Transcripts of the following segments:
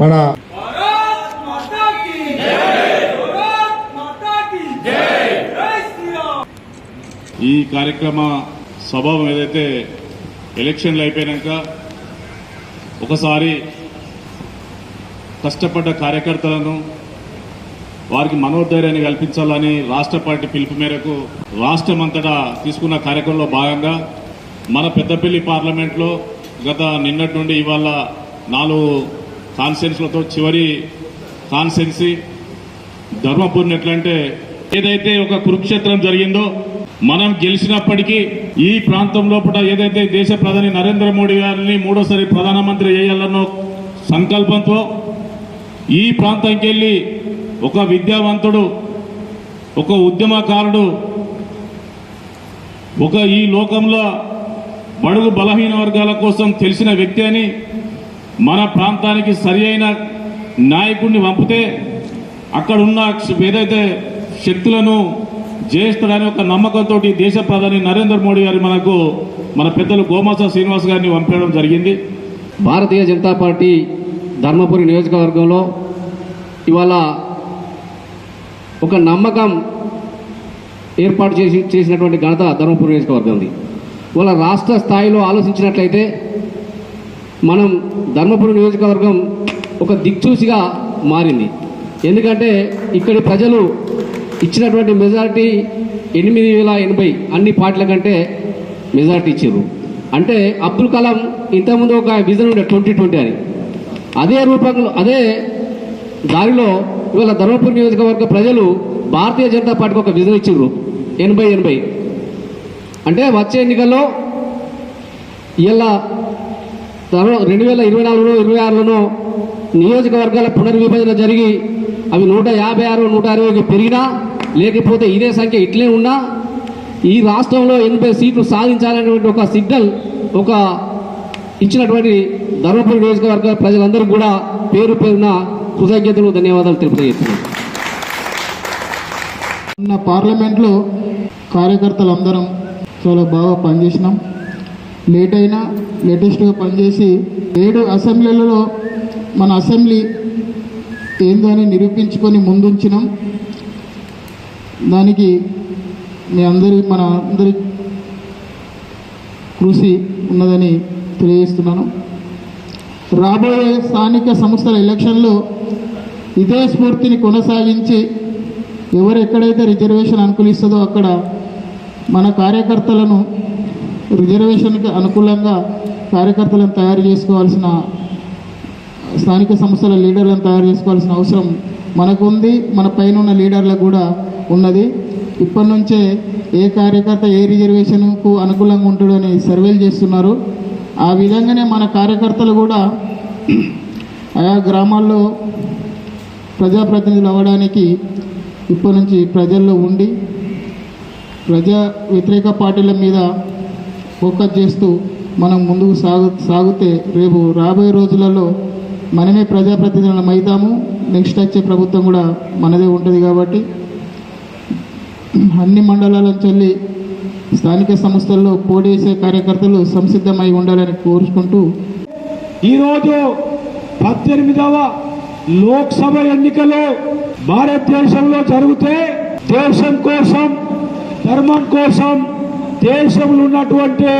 మన ఈ కార్యక్రమ స్వభావం ఏదైతే ఎలక్షన్లు అయిపోయినాక ఒకసారి కష్టపడ్డ కార్యకర్తలను వారికి మనోధైర్యాన్ని కల్పించాలని రాష్ట్ర పార్టీ పిలుపు మేరకు రాష్ట్రమంతటా తీసుకున్న కార్యక్రమంలో భాగంగా మన పెద్దపల్లి పార్లమెంట్లో గత నిన్నటి నుండి ఇవాళ నాలుగు కాన్సెన్స్లతో చివరి కాన్సెన్సీ ధర్మపురిని ఎట్లంటే ఏదైతే ఒక కురుక్షేత్రం జరిగిందో మనం గెలిచినప్పటికీ ఈ ప్రాంతం లోపల ఏదైతే దేశ ప్రధాని నరేంద్ర మోడీ గారిని మూడోసారి ప్రధానమంత్రి చేయాలన్నో సంకల్పంతో ఈ ప్రాంతంకి వెళ్ళి ఒక విద్యావంతుడు ఒక ఉద్యమకారుడు ఒక ఈ లోకంలో బడుగు బలహీన వర్గాల కోసం తెలిసిన వ్యక్తి అని మన ప్రాంతానికి సరి అయిన నాయకుడిని పంపితే అక్కడున్న ఏదైతే శక్తులను జయిస్తాడని ఒక నమ్మకంతో దేశ ప్రధాని నరేంద్ర మోడీ గారు మనకు మన పెద్దలు గోమాస శ్రీనివాస్ గారిని పంపించడం జరిగింది. భారతీయ జనతా పార్టీ ధర్మపురి నియోజకవర్గంలో ఇవాళ ఒక నమ్మకం ఏర్పాటు చేసి చేసినటువంటి ఘనత ధర్మపురి నియోజకవర్గంది ఇవాళ రాష్ట్ర స్థాయిలో ఆలోచించినట్లయితే మనం ధర్మపురి నియోజకవర్గం ఒక దిక్చూసిగా మారింది. ఎందుకంటే ఇక్కడి ప్రజలు ఇచ్చినటువంటి మెజారిటీ ఎనిమిది వేల ఎనభై అన్ని పార్టీల కంటే మెజారిటీ ఇచ్చారు. అంటే అబ్దుల్ కలాం ఇంతకుముందు ఒక విజన్ ఉండే ట్వంటీ ట్వంటీ అని. అదే రూపంలో అదే దారిలో ఇవాళ ధర్మపురి నియోజకవర్గ ప్రజలు భారతీయ జనతా పార్టీకి ఒక విజన్ ఇచ్చారు. ఎనభై ఎనభై. అంటే వచ్చే ఎన్నికల్లో ఇలా రెండు వేల ఇరవై నాలుగులో ఇరవై ఆరులోనో నియోజకవర్గాల పునర్విభజన జరిగి అవి నూట యాభై ఆరు నూట అరవైకి పెరిగినా లేకపోతే ఇదే సంఖ్య ఇట్లే ఉన్నా ఈ రాష్ట్రంలో ఎనభై సీట్లు సాధించాలనేటువంటి ఒక సిగ్నల్ ఒక ఇచ్చినటువంటి ధర్మపురి నియోజకవర్గ ప్రజలందరూ కూడా పేరు పేరున కృతజ్ఞతలు ధన్యవాదాలు తెలుపుతున్నాను పార్లమెంట్లో పార్లమెంట్లో కార్యకర్తలందరం చాలా బాగా పనిచేసినాం. లేట్ అయినా లేటెస్ట్గా పనిచేసి ఏడు అసెంబ్లీలలో మన అసెంబ్లీ ఏందని నిరూపించుకొని ముందుంచినాం? దానికి మీ అందరి మన అందరి కృషి ఉన్నదని తెలియజేస్తున్నాను. రాబోయే స్థానిక సంస్థల ఎలక్షన్లో ఇదే స్ఫూర్తిని కొనసాగించి ఎవరు ఎక్కడైతే రిజర్వేషన్ అనుకూలిస్తుందో అక్కడ మన కార్యకర్తలను రిజర్వేషన్కి అనుకూలంగా కార్యకర్తలను తయారు చేసుకోవాల్సిన స్థానిక సంస్థల లీడర్లను తయారు చేసుకోవాల్సిన అవసరం మనకు ఉంది మన పైన ఉన్న లీడర్లకు కూడా ఉన్నది. ఇప్పటి నుంచే ఏ కార్యకర్త ఏ రిజర్వేషన్కు అనుకూలంగా ఉంటాడని సర్వేలు చేస్తున్నారు. ఆ విధంగానే మన కార్యకర్తలు కూడా ఆయా గ్రామాల్లో ప్రజాప్రతినిధులు అవ్వడానికి ఇప్పటి నుంచి ప్రజల్లో ఉండి ప్రజా వ్యతిరేక పార్టీల మీద ఫోకస్ చేస్తూ మనం ముందుకు సాగు సాగితే రేపు రాబోయే రోజులలో మనమే ప్రజాప్రతినిధులం అవుతాము నెక్స్ట్ వచ్చే ప్రభుత్వం కూడా మనదే ఉంటుంది కాబట్టి అన్ని మండలాలను చల్లి స్థానిక సంస్థల్లో పోటీ చేసే కార్యకర్తలు సంసిద్ధమై ఉండాలని కోరుకుంటూ ఈరోజు పద్దెనిమిదవ లోక్సభ ఎన్నికలు భారతదేశంలో జరిగితే దేశం కోసం ధర్మం కోసం దేశంలో ఉన్నటువంటి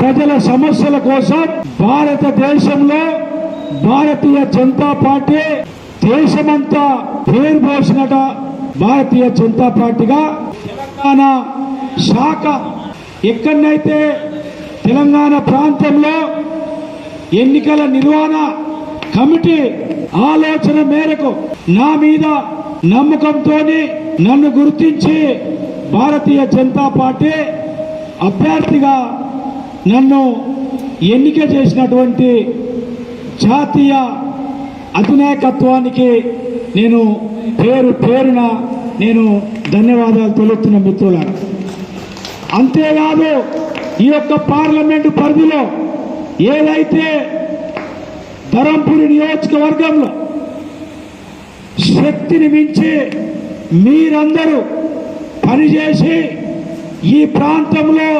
ప్రజల సమస్యల కోసం భారతదేశంలో భారతీయ జనతా పార్టీ దేశమంతా పేరు పోసినట భారతీయ జనతా పార్టీగా. తెలంగాణ శాఖ ఎక్కడైతే తెలంగాణ ప్రాంతంలో ఎన్నికల నిర్వహణ కమిటీ ఆలోచన మేరకు నా మీద నమ్మకంతో నన్ను గుర్తించి భారతీయ జనతా పార్టీ అభ్యర్థిగా నన్ను ఎన్నిక చేసినటువంటి జాతీయ అధినాయకత్వానికి నేను పేరు పేరున నేను ధన్యవాదాలు తెలుస్తున్న మిత్రులారా. అంతేకాదు ఈ యొక్క పార్లమెంటు పరిధిలో ఏదైతే ధరంపూరి నియోజకవర్గంలో శక్తిని మించి మీరందరూ పనిచేసి ఈ ప్రాంతంలో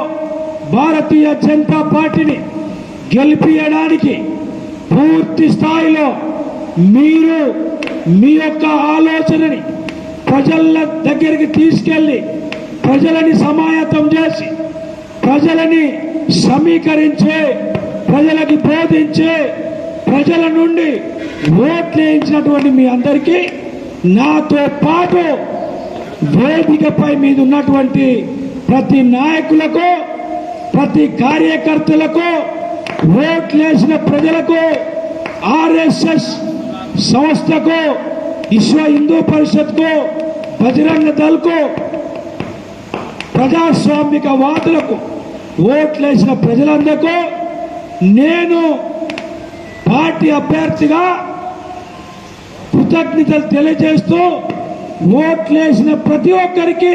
భారతీయ జనతా పార్టీని గెలిపించడానికి పూర్తి స్థాయిలో మీరు మీ యొక్క ఆలోచనని ప్రజల దగ్గరికి తీసుకెళ్ళి ప్రజలని సమాయత్తం చేసి ప్రజలని సమీకరించే ప్రజలకి బోధించే ప్రజల నుండి ఓట్లు వేయించినటువంటి మీ అందరికీ నాతో పాటు వేదికపై మీద ఉన్నటువంటి ప్రతి నాయకులకు ప్రతి కార్యకర్తలకు ఓట్లేసిన ప్రజలకు ఆర్ఎస్ఎస్ సంస్థకు విశ్వ హిందూ పరిషత్కు బజరంగ దళకు ప్రజాస్వామిక వాదులకు ఓట్లేసిన ప్రజలందరికీ నేను పార్టీ అభ్యర్థిగా కృతజ్ఞతలు తెలియజేస్తూ ఓట్లేసిన ప్రతి ఒక్కరికి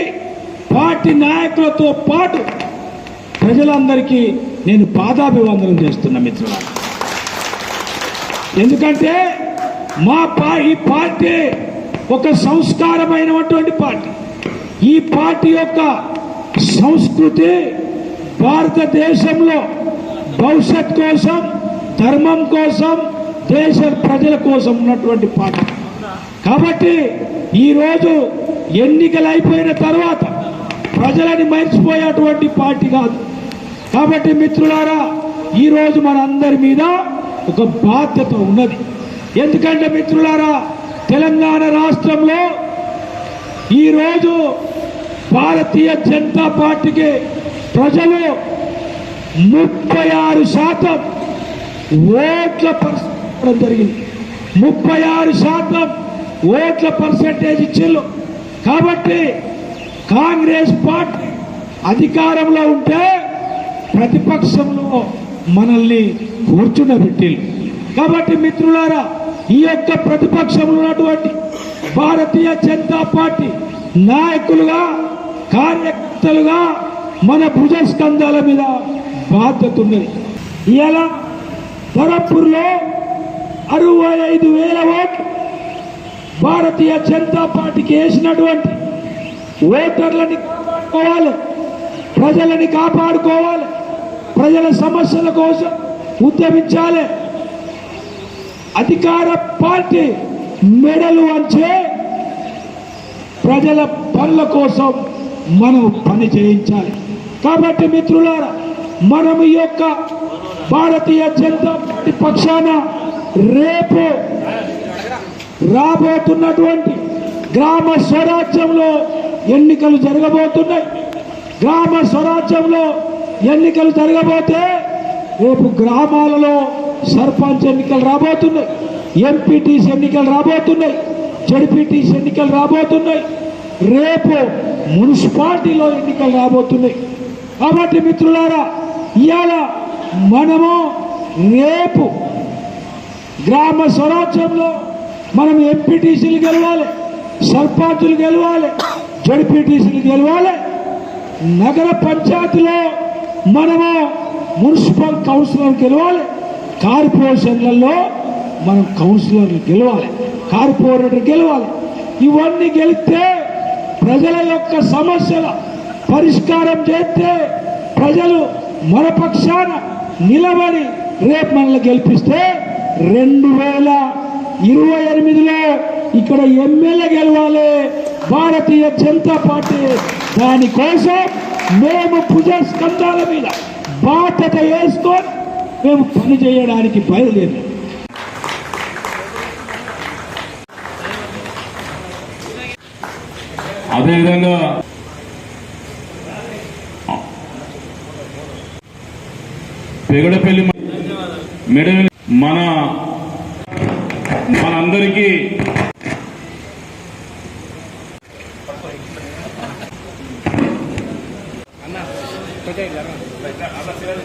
పార్టీ నాయకులతో పాటు ప్రజలందరికీ నేను పాదాభివందనం చేస్తున్నా మిత్రుల ఎందుకంటే మా పా ఈ పార్టీ ఒక సంస్కారమైనటువంటి పార్టీ. ఈ పార్టీ యొక్క సంస్కృతి భారతదేశంలో భవిష్యత్ కోసం ధర్మం కోసం దేశ ప్రజల కోసం ఉన్నటువంటి పార్టీ. కాబట్టి ఈరోజు ఎన్నికలు అయిపోయిన తర్వాత ప్రజలని మర్చిపోయేటువంటి పార్టీ కాదు. కాబట్టి మిత్రులారా ఈరోజు మనందరి మీద ఒక బాధ్యత ఉన్నది. ఎందుకంటే మిత్రులారా తెలంగాణ రాష్ట్రంలో ఈరోజు భారతీయ జనతా పార్టీకి ప్రజలు ముప్పై ఆరు శాతం ఓట్ల పర్సెంట్ జరిగింది. ముప్పై ఆరు శాతం ఓట్ల పర్సెంటేజ్ ఇచ్చిళ్ళు కాబట్టి కాంగ్రెస్ పార్టీ అధికారంలో ఉంటే ప్రతిపక్షంలో మనల్ని కూర్చుండబెట్టి కాబట్టి మిత్రులారా ఈ యొక్క ప్రతిపక్షంలో ఉన్నటువంటి భారతీయ జనతా పార్టీ నాయకులుగా కార్యకర్తలుగా మన భుజస్కంధాల మీద బాధ్యత ఉన్నది. ఇలా ధరపూర్లో అరవై ఐదు వేల ఓట్లు భారతీయ జనతా పార్టీకి వేసినటువంటి ఓటర్లని కాపాడుకోవాలి ప్రజలని కాపాడుకోవాలి. ప్రజల సమస్యల కోసం ఉద్యమించాలి. అధికార పార్టీ మెడలు వంచే ప్రజల పనుల కోసం మనం పని చేయించాలి. కాబట్టి మిత్రులారా మనం ఈ యొక్క భారతీయ జనతా పార్టీ పక్షాన రేపు రాబోతున్నటువంటి గ్రామ స్వరాజ్యంలో ఎన్నికలు జరగబోతున్నాయి. గ్రామ స్వరాజ్యంలో ఎన్నికలు జరగబోతే రేపు గ్రామాలలో సర్పంచ్ ఎన్నికలు రాబోతున్నాయి ఎంపీటీసీ ఎన్నికలు రాబోతున్నాయి జడ్పీటీసీ ఎన్నికలు రాబోతున్నాయి రేపు మున్సిపాలిటీలో ఎన్నికలు రాబోతున్నాయి. కాబట్టి మిత్రులారా ఇవాళ మనము రేపు గ్రామ స్వరాజ్యంలో మనం ఎంపీటీసీలు గెలవాలి సర్పంచులు గెలవాలి జడ్పీటీసీలు గెలవాలి నగర పంచాయతీలో మనము మున్సిపల్ కౌన్సిలర్ గెలవాలి. కార్పొరేషన్లలో మనం కౌన్సిలర్లు గెలవాలి. కార్పొరేటర్ గెలవాలి. ఇవన్నీ గెలిస్తే ప్రజల యొక్క సమస్యల పరిష్కారం చేస్తే ప్రజలు మన పక్షాన నిలబడి రేపు మనల్ని గెలిపిస్తే రెండు వేల ఇరవై ఎనిమిదిలో ఇక్కడ ఎమ్మెల్యే గెలవాలి. భారతీయ జనతా పార్టీ దానికోసం మేము భుజ స్కంధాల మీద బాధ్యత వేసుకొని మేము పని చేయడానికి బయలుదేరాం. అదేవిధంగా పెగడపల్లి మెడవెల్లి మన మనందరికీ 哎呀，对对，阿拉这里。